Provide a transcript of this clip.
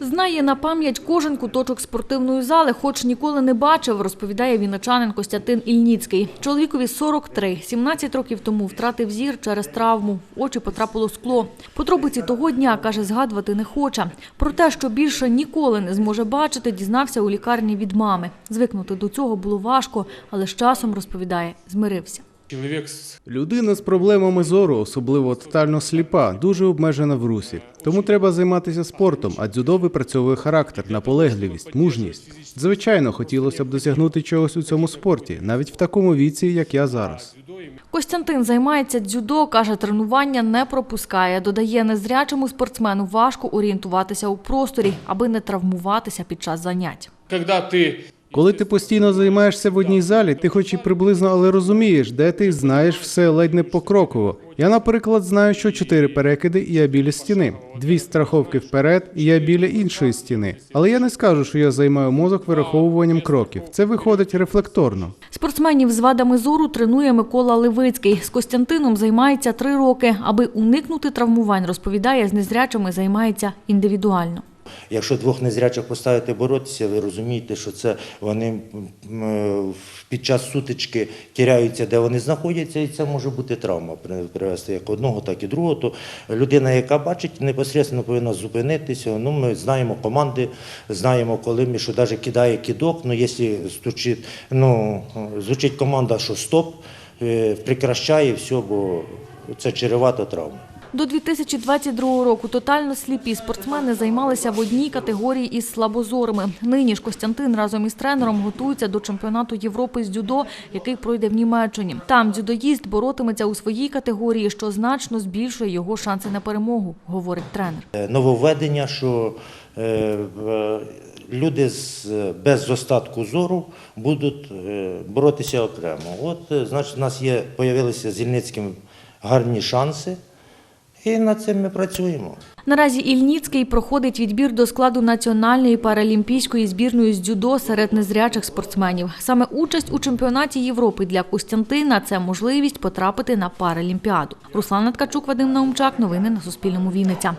Знає на пам'ять кожен куточок спортивної зали, хоч ніколи не бачив, розповідає віночанин Костянтин Ільніцький. Чоловікові 43. 17 років тому втратив зір через травму. В очі потрапило скло. Подробиці того дня, каже, згадувати не хоче. Про те, що більше ніколи не зможе бачити, дізнався у лікарні від мами. Звикнути до цього було важко, але з часом, розповідає, змирився. Чоловік з Людина з проблемами зору, особливо тотально сліпа, дуже обмежена в русі. Тому треба займатися спортом, а дзюдо випрацьовує характер, наполегливість, мужність. Звичайно, хотілося б досягнути чогось у цьому спорті, навіть в такому віці, як я зараз. Костянтин займається дзюдо, каже, тренування не пропускає. Додає, незрячому спортсмену важко орієнтуватися у просторі, аби не травмуватися під час занять. Коли ти Коли ти постійно займаєшся в одній залі, ти хоч і приблизно, але розумієш, де ти знаєш все ледь не покроково. Я, наприклад, знаю, що чотири перекиди, і я біля стіни, дві страховки вперед, і я біля іншої стіни. Але я не скажу, що я займаю мозок вираховуванням кроків. Це виходить рефлекторно. Спортсменів з вадами зору тренує Микола Левицький. З Костянтином займається три роки. Аби уникнути травмувань, розповідає, з незрячими займається індивідуально. Якщо двох незрячих поставити боротися, ви розумієте, що це вони під час сутички тіряються, де вони знаходяться, і це може бути травма привести як одного, так і другого. То людина, яка бачить, непосередньо повинна зупинитися. Ну, ми знаємо команди, знаємо, коли ми, що навіть кидає кидок, ну, якщо стучить, ну, звучить команда, що стоп, е, прекращає все, бо це чревато травма. До 2022 року тотально сліпі спортсмени займалися в одній категорії із слабозорими. Нині ж Костянтин разом із тренером готується до чемпіонату Європи з дзюдо, який пройде в Німеччині. Там дзюдоїст боротиметься у своїй категорії, що значно збільшує його шанси на перемогу, говорить тренер. Е, нововведення, що е, люди без достатку зору будуть е, боротися окремо. От, значить, у нас є, появилися з гарні шанси, і над цим ми працюємо. Наразі Ільніцький проходить відбір до складу національної паралімпійської збірної з дзюдо серед незрячих спортсменів. Саме участь у чемпіонаті Європи для Костянтина це можливість потрапити на паралімпіаду. Руслана Ткачук, Вадим Наумчак. Новини на Суспільному. Вінниця.